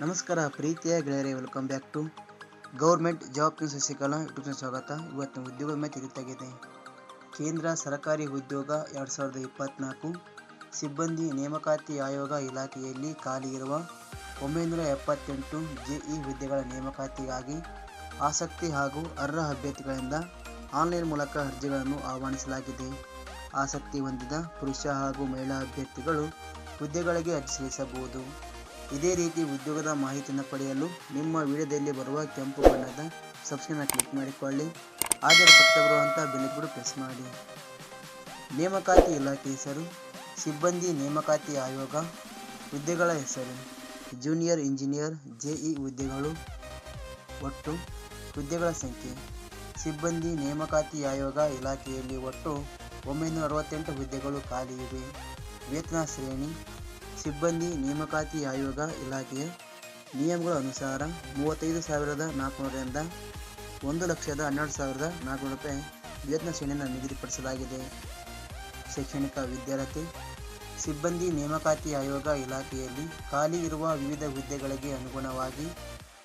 ನಮಸ್ಕಾರ ಪ್ರೀತಿಯ ಗೆಳೆಯರೇ welcome back to government job YouTube ಸ್ವಾಗತ. ಇವತ್ತಿನ ಉದ್ಯೋಗ ವಿಮೆ ತೆಗೆದಾಗಿದೆ ಕೇಂದ್ರ ಸರ್ಕಾರಿ ಉದ್ಯೋಗ ಎರಡು ಸಾವಿರದ ಇಪ್ಪತ್ತ್ನಾಲ್ಕು ಸಿಬ್ಬಂದಿ ನೇಮಕಾತಿ ಆಯೋಗ ಇಲಾಖೆಯಲ್ಲಿ ಖಾಲಿ ಇರುವ ಒಂಬೈನೂರ ಎಪ್ಪತ್ತೆಂಟು ಜೆಇ ಹುದ್ದೆಗಳ ನೇಮಕಾತಿಗಾಗಿ ಆಸಕ್ತಿ ಹಾಗೂ ಅರ್ಹ ಅಭ್ಯರ್ಥಿಗಳಿಂದ ಆನ್ಲೈನ್ ಮೂಲಕ ಅರ್ಜಿಗಳನ್ನು ಆಹ್ವಾನಿಸಲಾಗಿದೆ. ಆಸಕ್ತಿ ಹೊಂದಿದ ಪುರುಷ ಹಾಗೂ ಮಹಿಳಾ ಅಭ್ಯರ್ಥಿಗಳು ಹುದ್ದೆಗಳಿಗೆ ಅರ್ಜಿ ಸಲ್ಲಿಸಬಹುದು ಇದೇ ರೀತಿ ಉದ್ಯೋಗದ ಮಾಹಿತಿಯನ್ನು ಪಡೆಯಲು ನಿಮ್ಮ ವಿಡಿಯೋದಲ್ಲಿ ಬರುವ ಕೆಂಪು ಬಣ್ಣದ ಸಬ್ಸ್ಕ್ರೈಬ್ ಕ್ಲಿಕ್ ಮಾಡಿಕೊಳ್ಳಿ. ಆದರೆ ಪಕ್ಕ ಬರುವಂಥ ಕೂಡ ಪ್ರೆಸ್ ಮಾಡಿ. ನೇಮಕಾತಿ ಇಲಾಖೆ ಹೆಸರು, ಸಿಬ್ಬಂದಿ ನೇಮಕಾತಿ ಆಯೋಗ, ಹುದ್ದೆಗಳ ಹೆಸರು ಜೂನಿಯರ್ ಇಂಜಿನಿಯರ್ ಜೆಇ ಹುದ್ದೆಗಳು, ಒಟ್ಟು ಹುದ್ದೆಗಳ ಸಂಖ್ಯೆ, ಸಿಬ್ಬಂದಿ ನೇಮಕಾತಿ ಆಯೋಗ ಇಲಾಖೆಯಲ್ಲಿ ಒಟ್ಟು ಒಂಬೈನೂರ ಅರವತ್ತೆಂಟು ಹುದ್ದೆಗಳು ಖಾಲಿ ಇವೆ. ವೇತನ ಶ್ರೇಣಿ, ಸಿಬ್ಬಂದಿ ನೇಮಕಾತಿ ಆಯೋಗ ಇಲಾಖೆಯ ನಿಯಮಗಳ ಅನುಸಾರ ಮೂವತ್ತೈದು ಸಾವಿರದ ನಾಲ್ಕುನೂರರಿಂದ ಒಂದು ಲಕ್ಷದ ಹನ್ನೆರಡು ಸಾವಿರದ ನಾಲ್ಕುನೂರು ರೂಪಾಯಿ ವೇತನ ಶ್ರೇಣಿಯನ್ನು ನಿಗದಿಪಡಿಸಲಾಗಿದೆ. ಶೈಕ್ಷಣಿಕ ವಿದ್ಯಾರ್ಥಿ, ಸಿಬ್ಬಂದಿ ನೇಮಕಾತಿ ಆಯೋಗ ಇಲಾಖೆಯಲ್ಲಿ ಖಾಲಿ ಇರುವ ವಿವಿಧ ಹುದ್ದೆಗಳಿಗೆ ಅನುಗುಣವಾಗಿ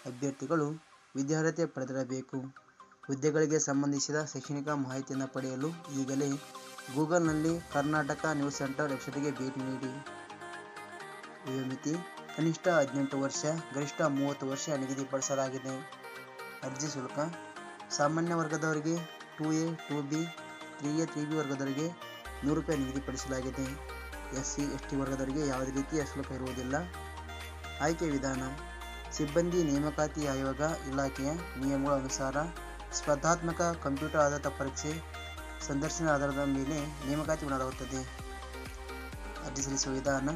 ಅಭ್ಯರ್ಥಿಗಳು ವಿದ್ಯಾರ್ಹತೆ ಪಡೆದಿರಬೇಕು. ಹುದ್ದೆಗಳಿಗೆ ಸಂಬಂಧಿಸಿದ ಶೈಕ್ಷಣಿಕ ಮಾಹಿತಿಯನ್ನು ಪಡೆಯಲು ಈಗಲೇ ಗೂಗಲ್ನಲ್ಲಿ ಕರ್ನಾಟಕ ನ್ಯೂಸ್ ಸೆಂಟರ್ ವೆಬ್ಸೈಟ್ಗೆ ಭೇಟಿ ನೀಡಿ. ವಯೋಮಿತಿ ಕನಿಷ್ಠ ಹದಿನೆಂಟು ವರ್ಷ, ಗರಿಷ್ಠ ಮೂವತ್ತು ವರ್ಷ ನಿಗದಿಪಡಿಸಲಾಗಿದೆ ಅರ್ಜಿ ಶುಲ್ಕ ಸಾಮಾನ್ಯ ವರ್ಗದವರಿಗೆ two A, two B, three A, three B ವರ್ಗದವರಿಗೆ ನೂರು ರೂಪಾಯಿ ನಿಗದಿಪಡಿಸಲಾಗಿದೆ ಎಸ್ ಸಿ ಎಸ್ ಟಿ ವರ್ಗದವರಿಗೆ ಯಾವುದೇ ರೀತಿಯ ಶುಲ್ಕ ಇರುವುದಿಲ್ಲ. ಆಯ್ಕೆ ವಿಧಾನ ಸಿಬ್ಬಂದಿ ನೇಮಕಾತಿ ಆಯೋಗ ಇಲಾಖೆಯ ನಿಯಮಗಳ ಅನುಸಾರ ಸ್ಪರ್ಧಾತ್ಮಕ ಕಂಪ್ಯೂಟರ್ ಆಧಾರಿತ ಪರೀಕ್ಷೆ ಸಂದರ್ಶನ ಆಧಾರದ ಮೇಲೆ ನೇಮಕಾತಿ ಮಾಡಲಾಗುತ್ತದೆ. ಅರ್ಜಿ ಸಲ್ಲಿಸುವ ವಿಧಾನ,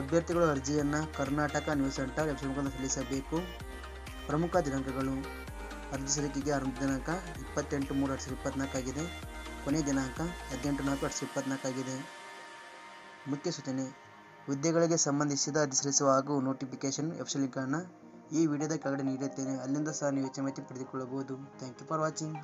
ಅಭ್ಯರ್ಥಿಗಳು ಅರ್ಜಿಯನ್ನು ಕರ್ನಾಟಕ ನ್ಯೂಸ್ ಸೆಂಟರ್ ವೆಬ್ಸೈಟ್ ಸಲ್ಲಿಸಬೇಕು. ಪ್ರಮುಖ ದಿನಾಂಕಗಳು, ಅರ್ಜಿ ಸಲ್ಲಿಕೆಗೆ ಆರಂಭ ದಿನಾಂಕ ಇಪ್ಪತ್ತೆಂಟು ಮೂರು ಎರಡು ಸಾವಿರದ ಇಪ್ಪತ್ತ್ನಾಲ್ಕಾಗಿದೆ ಕೊನೆಯ ದಿನಾಂಕ ಹದಿನೆಂಟು ನಾಲ್ಕು ಎರಡು ಸಾವಿರದ ಮುಖ್ಯ ಸೂಚನೆ, ಹುದ್ದೆಗಳಿಗೆ ಸಂಬಂಧಿಸಿದ ಅರ್ಜಿ ಸಲ್ಲಿಸುವ ಹಾಗೂ ನೋಟಿಫಿಕೇಶನ್ ವೆಬ್ಸೈಟ್ ಈ ವಿಡಿಯೋದ ಕೆಳಗಡೆ ನೀಡುತ್ತೇನೆ ಅಲ್ಲಿಂದ ಸಹ ನೀವು ಹೆಚ್ಚಿನ ಮಾಹಿತಿ ಪಡೆದುಕೊಳ್ಳಬಹುದು. Thank you for watching